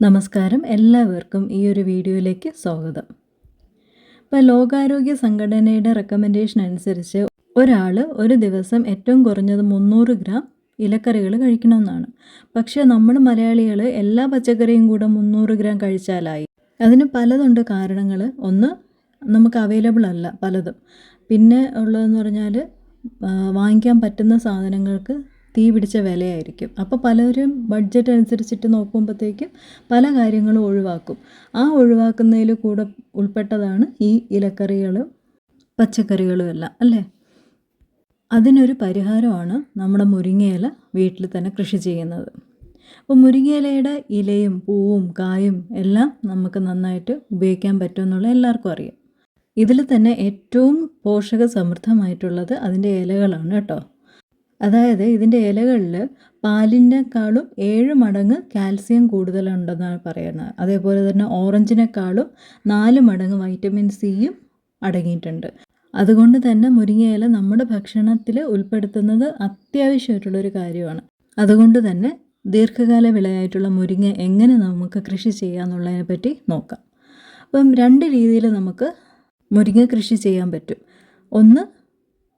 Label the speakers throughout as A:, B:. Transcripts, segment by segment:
A: നമസ്കാരം. എല്ലാവർക്കും ഈ ഒരു വീഡിയോയിലേക്ക് സ്വാഗതം. ഇപ്പോൾ ലോകാരോഗ്യ സംഘടനയുടെ റെക്കമെൻഡേഷൻ അനുസരിച്ച് ഒരാൾ ഒരു ദിവസം ഏറ്റവും കുറഞ്ഞത് മുന്നൂറ് ഗ്രാം ഇലക്കറികൾ കഴിക്കണമെന്നാണ്. പക്ഷേ നമ്മൾ മലയാളികൾ എല്ലാ പച്ചക്കറിയും കൂടെ മുന്നൂറ് ഗ്രാം കഴിച്ചാലായി. അതിന് പലതുണ്ട് കാരണങ്ങൾ ഒന്ന് നമുക്ക് അവൈലബിൾ അല്ല പലതും. പിന്നെ ഉള്ളതെന്ന് പറഞ്ഞാൽ വാങ്ങിക്കാൻ പറ്റുന്ന സാധനങ്ങൾക്ക് തീ പിടിച്ച വിലയായിരിക്കും. അപ്പോൾ പലരും ബഡ്ജറ്റ് അനുസരിച്ചിട്ട് നോക്കുമ്പോഴത്തേക്കും പല കാര്യങ്ങളും ഒഴിവാക്കും. ആ ഒഴിവാക്കുന്നതിൽ കൂടെ ഉൾപ്പെട്ടതാണ് ഈ ഇലക്കറികളും പച്ചക്കറികളും എല്ലാം അല്ലേ? അതിനൊരു പരിഹാരമാണ് നമ്മുടെ മുരിങ്ങയില വീട്ടിൽ തന്നെ കൃഷി ചെയ്യുന്നത്. അപ്പോൾ മുരിങ്ങയിലയുടെ ഇലയും പൂവും കായും എല്ലാം നമുക്ക് നന്നായിട്ട് ഉപയോഗിക്കാൻ പറ്റുമെന്നുള്ള എല്ലാവർക്കും അറിയാം. ഇതിൽ തന്നെ ഏറ്റവും പോഷക സമൃദ്ധമായിട്ടുള്ളത് അതിന്റെ ഇലകളാണ് കേട്ടോ. അതായത് ഇതിന്റെ ഇലകളിൽ പാലിനേക്കാളും ഏഴ് മടങ്ങ് കാൽസ്യം കൂടുതലുണ്ടെന്നാണ് പറയുന്നത്. അതേപോലെ തന്നെ ഓറഞ്ചിനേക്കാളും നാല് മടങ്ങ് വൈറ്റമിൻ സിയും അടങ്ങിയിട്ടുണ്ട്. അതുകൊണ്ട് തന്നെ മുരിങ്ങയില നമ്മുടെ ഭക്ഷണത്തിൽ ഉൾപ്പെടുത്തുന്നത് അത്യാവശ്യമായിട്ടുള്ളൊരു കാര്യമാണ്. അതുകൊണ്ട് തന്നെ ദീർഘകാല വിളയായിട്ടുള്ള മുരിങ്ങ എങ്ങനെ നമുക്ക് കൃഷി ചെയ്യാമെന്നുള്ളതിനെ പറ്റി നോക്കാം. അപ്പം രണ്ട് രീതിയിൽ നമുക്ക് മുരിങ്ങ കൃഷി ചെയ്യാൻ പറ്റും. ഒന്ന്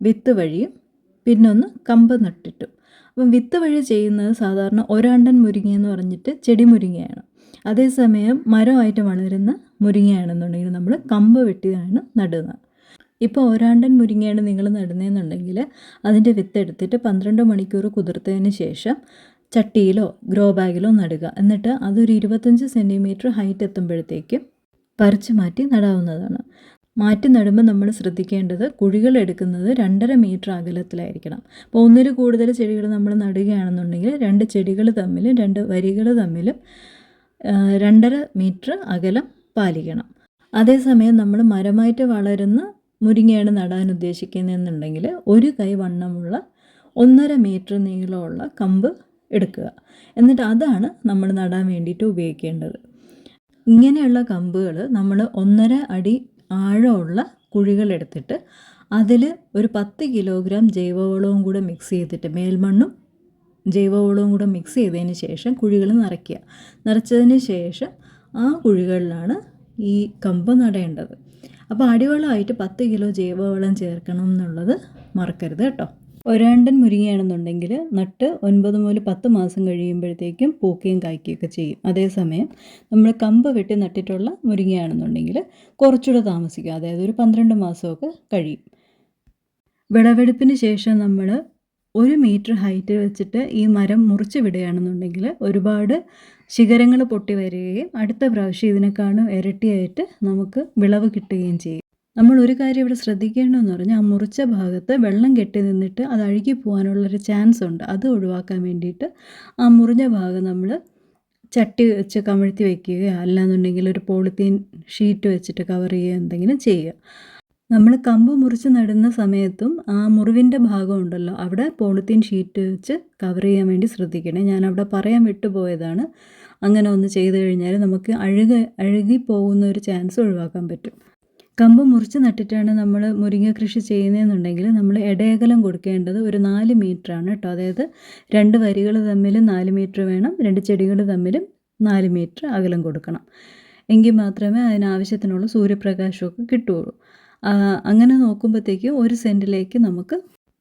A: വിത്ത് വഴിയും പിന്നൊന്ന് കമ്പ് നട്ടിട്ടു. അപ്പം വിത്ത് വഴി ചെയ്യുന്നത് സാധാരണ ഒരാണ്ടൻ മുരിങ്ങ എന്ന് പറഞ്ഞിട്ട് ചെടി മുരിങ്ങയാണ്. അതേസമയം മരമായിട്ട് വളരുന്ന മുരിങ്ങയാണെന്നുണ്ടെങ്കിൽ നമ്മൾ കമ്പ് വെട്ടിയാണ് നടുന്നത്. ഇപ്പോൾ ഒരാണ്ടൻ മുരിങ്ങയാണ് നിങ്ങൾ നടുന്നതെന്നുണ്ടെങ്കിൽ അതിന്റെ വിത്ത് എടുത്തിട്ട് പന്ത്രണ്ട് മണിക്കൂർ കുതിർത്തതിന് ശേഷം ചട്ടിയിലോ ഗ്രോ ബാഗിലോ നടുക. എന്നിട്ട് അതൊരു ഇരുപത്തഞ്ച് സെന്റിമീറ്റർ ഹൈറ്റ് എത്തുമ്പോഴത്തേക്കും പറിച്ചു മാറ്റി നടാവുന്നതാണ്. മാറ്റി നടുമ്പോൾ നമ്മൾ ശ്രദ്ധിക്കേണ്ടത് കുഴികൾ എടുക്കുന്നത് രണ്ടര മീറ്റർ അകലത്തിലായിരിക്കണം. അപ്പോൾ ഒന്നിൽ കൂടുതൽ ചെടികൾ നമ്മൾ നടുകയാണെന്നുണ്ടെങ്കിൽ രണ്ട് ചെടികൾ തമ്മിലും രണ്ട് വരികൾ തമ്മിലും രണ്ടര മീറ്റർ അകലം പാലിക്കണം. അതേസമയം നമ്മൾ മരമായിട്ട് വളരുന്ന മുരിങ്ങയാണ് നടാൻ ഉദ്ദേശിക്കുന്നതെന്നുണ്ടെങ്കിൽ ഒരു കൈ വണ്ണമുള്ള ഒന്നര മീറ്റർ നീളമുള്ള കമ്പ് എടുക്കുക. എന്നിട്ട് അതാണ് നമ്മൾ നടാൻ വേണ്ടിയിട്ട് ഉപയോഗിക്കേണ്ടത്. ഇങ്ങനെയുള്ള കമ്പുകൾ നമ്മൾ ഒന്നര അടി ആഴമുള്ള കുഴികളെടുത്തിട്ട് അതിൽ ഒരു പത്ത് കിലോഗ്രാം ജൈവവളവും കൂടെ മിക്സ് ചെയ്തിട്ട് മേൽമണ്ണും ജൈവവളവും കൂടെ മിക്സ് ചെയ്തതിന് ശേഷം കുഴികൾ നിറയ്ക്കുക. നിറച്ചതിന് ശേഷം ആ കുഴികളിലാണ് ഈ കമ്പ് നടേണ്ടത്. അപ്പോൾ അടിവളമായിട്ട് പത്ത് കിലോ ജൈവവളം ചേർക്കണം എന്നുള്ളത് മറക്കരുത് കേട്ടോ. ഒരാണ്ടൻ മുരിങ്ങയാണെന്നുണ്ടെങ്കിൽ നട്ട് ഒൻപത് മുതൽ പത്ത് മാസം കഴിയുമ്പോഴത്തേക്കും പൂക്കുകയും കായ്ക്കുകയൊക്കെ ചെയ്യും. അതേസമയം നമ്മൾ കമ്പ് വെട്ടി നട്ടിട്ടുള്ള മുരിങ്ങയാണെന്നുണ്ടെങ്കിൽ കുറച്ചുകൂടെ താമസിക്കും. അതായത് ഒരു പന്ത്രണ്ട് മാസമൊക്കെ കഴിയും. വിളവെടുപ്പിന് ശേഷം നമ്മൾ ഒരു മീറ്റർ ഹൈറ്റ് വെച്ചിട്ട് ഈ മരം മുറിച്ച് വിടുകയാണെന്നുണ്ടെങ്കിൽ ഒരുപാട് ശിഖരങ്ങൾ പൊട്ടി വരികയും അടുത്ത പ്രാവശ്യം ഇതിനെക്കാളും ഇരട്ടിയായിട്ട് നമുക്ക് വിളവ് കിട്ടുകയും ചെയ്യും. നമ്മൾ ഒരു കാര്യം ഇവിടെ ശ്രദ്ധിക്കേണ്ടതെന്ന് പറഞ്ഞാൽ ആ മുറിച്ച ഭാഗത്ത് വെള്ളം കെട്ടി നിന്നിട്ട് അത് അഴുകി പോകാനുള്ളൊരു ചാൻസ് ഉണ്ട്. അത് ഒഴിവാക്കാൻ വേണ്ടിയിട്ട് ആ മുറിഞ്ഞ ഭാഗം നമ്മൾ ചട്ടി വെച്ച് കമിഴ്ത്തി വയ്ക്കുകയോ അല്ലാന്നുണ്ടെങ്കിൽ ഒരു പോളിത്തീൻ ഷീറ്റ് വെച്ചിട്ട് കവർ ചെയ്യുക എന്തെങ്കിലും ചെയ്യുക. നമ്മൾ കമ്പ് മുറിച്ച് നടുന്ന സമയത്തും ആ മുറിവിന്റെ ഭാഗം ഉണ്ടല്ലോ അവിടെ പോളിത്തീൻ ഷീറ്റ് വെച്ച് കവർ ചെയ്യാൻ വേണ്ടി ശ്രദ്ധിക്കണേ. ഞാൻ അവിടെ പറയാൻ വിട്ടുപോയതാണ്. അങ്ങനെ ഒന്ന് ചെയ്തു കഴിഞ്ഞാൽ നമുക്ക് അഴുക അഴുകി പോകുന്ന ഒരു ചാൻസ് ഒഴിവാക്കാൻ പറ്റും. കമ്പ് മുറിച്ച് നട്ടിട്ടാണ് നമ്മൾ മുരിങ്ങ കൃഷി ചെയ്യുന്നതെന്നുണ്ടെങ്കിൽ നമ്മൾ ഇടയകലം കൊടുക്കേണ്ടത് ഒരു നാല് ആണ് കേട്ടോ. അതായത് രണ്ട് വരികൾ തമ്മിൽ നാല് മീറ്റർ വേണം രണ്ട് ചെടികൾ തമ്മിലും നാല് മീറ്റർ അകലം കൊടുക്കണം. എങ്കിൽ മാത്രമേ അതിനാവശ്യത്തിനുള്ള സൂര്യപ്രകാശമൊക്കെ കിട്ടുകയുള്ളൂ. അങ്ങനെ നോക്കുമ്പോഴത്തേക്കും ഒരു സെന്റിലേക്ക് നമുക്ക്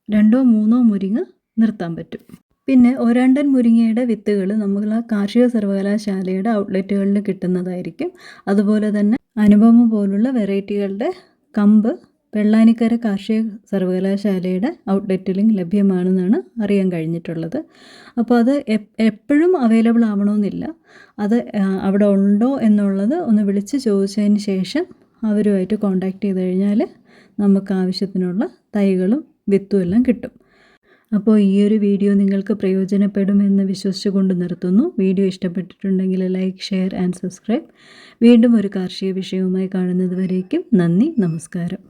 A: രണ്ടോ മൂന്നോ മുരിങ്ങ നിർത്താൻ പറ്റും. പിന്നെ ഒരണ്ടൻ മുരിങ്ങയുടെ വിത്തുകൾ നമ്മൾ ആ കാർഷിക സർവകലാശാലയുടെ ഔട്ട്ലെറ്റുകളിൽ കിട്ടുന്നതായിരിക്കും. അതുപോലെ തന്നെ അനുപമ പോലുള്ള വെറൈറ്റികളുടെ കമ്പ് വെള്ളാനിക്കര കാർഷിക സർവകലാശാലയുടെ ഔട്ട്ലെറ്റിലും ലഭ്യമാണെന്നാണ് അറിയാൻ കഴിഞ്ഞിട്ടുള്ളത്. അപ്പോൾ അത് എപ്പോഴും അവൈലബിൾ ആവണമെന്നില്ല. അത് അവിടെ ഉണ്ടോ എന്നുള്ളത് ഒന്ന് വിളിച്ച് ചോദിച്ചതിന് ശേഷം അവരുമായിട്ട് കോണ്ടാക്ട് ചെയ്ത് കഴിഞ്ഞാൽ നമുക്ക് ആവശ്യത്തിനുള്ള തൈകളും വിത്തും എല്ലാം കിട്ടും. അപ്പോൾ ഈ ഒരു വീഡിയോ നിങ്ങൾക്ക് പ്രയോജനപ്പെടുമെന്ന് വിശ്വസിച്ചുകൊണ്ട് നിർത്തുന്നു. വീഡിയോ ഇഷ്ടപ്പെട്ടിട്ടുണ്ടെങ്കിൽ ലൈക്ക് ഷെയർ ആൻഡ് സബ്സ്ക്രൈബ്. വീണ്ടും ഒരു കാർഷിക വിഷയവുമായി കാണുന്നത് വരേക്കും നന്ദി നമസ്കാരം.